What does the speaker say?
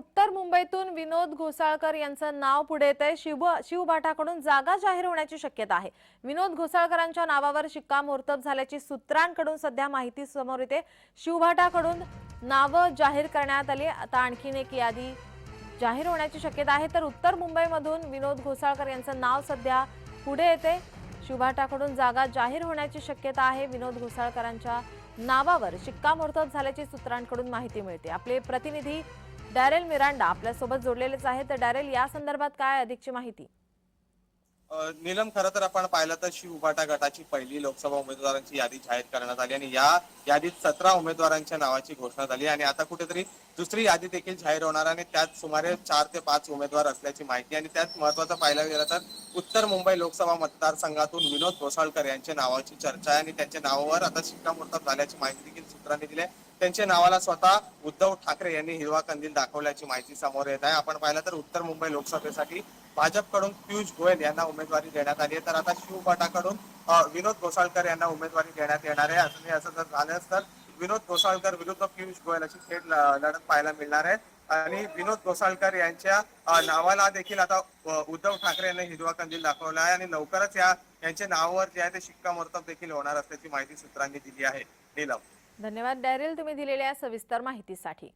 उत्तर मुंबईतून विनोद घोसाळकर यांचं नाव पुढे येत आहे शिव शिवभाटाकडून जागा जाहीर होण्याची शक्यता आहे. विनोद घोसाळकरांच्या नावावर शिक्कामोर्तब झाल्याची सूत्रांकडून सध्या माहिती समोर येते. शिवभाटाकडून नावं जाहीर करण्यात आली. आता आणखीन एक यादी जाहीर होण्याची शक्यता आहे. तर उत्तर मुंबईमधून विनोद घोसाळकर यांचं नाव सध्या पुढे येते. शिवभाटाकडून जागा जाहीर होण्याची शक्यता आहे. विनोद घोसाळकरांच्या नावावर शिक्कामोर्तब झाल्याची सूत्रांकडून माहिती मिळते. आपले प्रतिनिधी डॅरेल मिरांडा आपल्यासोबत जोडलेलेच आहेत. तर डॅरेल या संदर्भात काय अधिकची माहिती? नीलम खरं तर आपण पाहिलं तर शिवबाटा गटाची पहिली लोकसभा उमेदवारांची यादी जाहीर करण्यात आली आणि या यादीत सतरा उमेदवारांच्या नावाची घोषणा झाली आणि आता कुठेतरी दुसरी यादी देखील जाहीर होणार आणि त्यात सुमारे चार ते पाच उमेदवार असल्याची माहिती आणि त्यात महत्वाचं पाहायला गेलं तर उत्तर मुंबई लोकसभा मतदारसंघातून विनोद घोसाळकर यांच्या नावाची चर्चा आहे आणि त्यांच्या नावावर आता शिक्कामोर्तब झाल्याची माहिती देखील सूत्रांनी दिली आहे. त्यांच्या नावाला स्वतः उद्धव ठाकरे यांनी हिरवा कंदील दाखवल्याची माहिती समोर येत आहे. आपण पाहिलं तर उत्तर मुंबई लोकसभेसाठी भाजपकडून पियुष गोयल यांना उमेदवारी देण्यात आली आहे. तर आता शिवपाटाकडून विनोद घोसाळकर यांना उमेदवारी देण्यात येणार आहे. अजूनही असं जर झालंच तर विनोद घोसाळकर विरुद्ध पियुष गोयल अशी थेट लढत पाहायला मिळणार आहे. आणि विनोद घोसाळकर यांच्या नावाला देखील आता उद्धव ठाकरे यांनी हिरवा कंदील दाखवला आहे. आणि लवकरच या यांच्या नावावर जे आहे ते शिक्कामोर्तब देखील होणार असल्याची माहिती सूत्रांनी दिली आहे. नीलम. धन्यवाद डॅरिल तुम्ही दिलेल्या सविस्तर माहितीसाठी.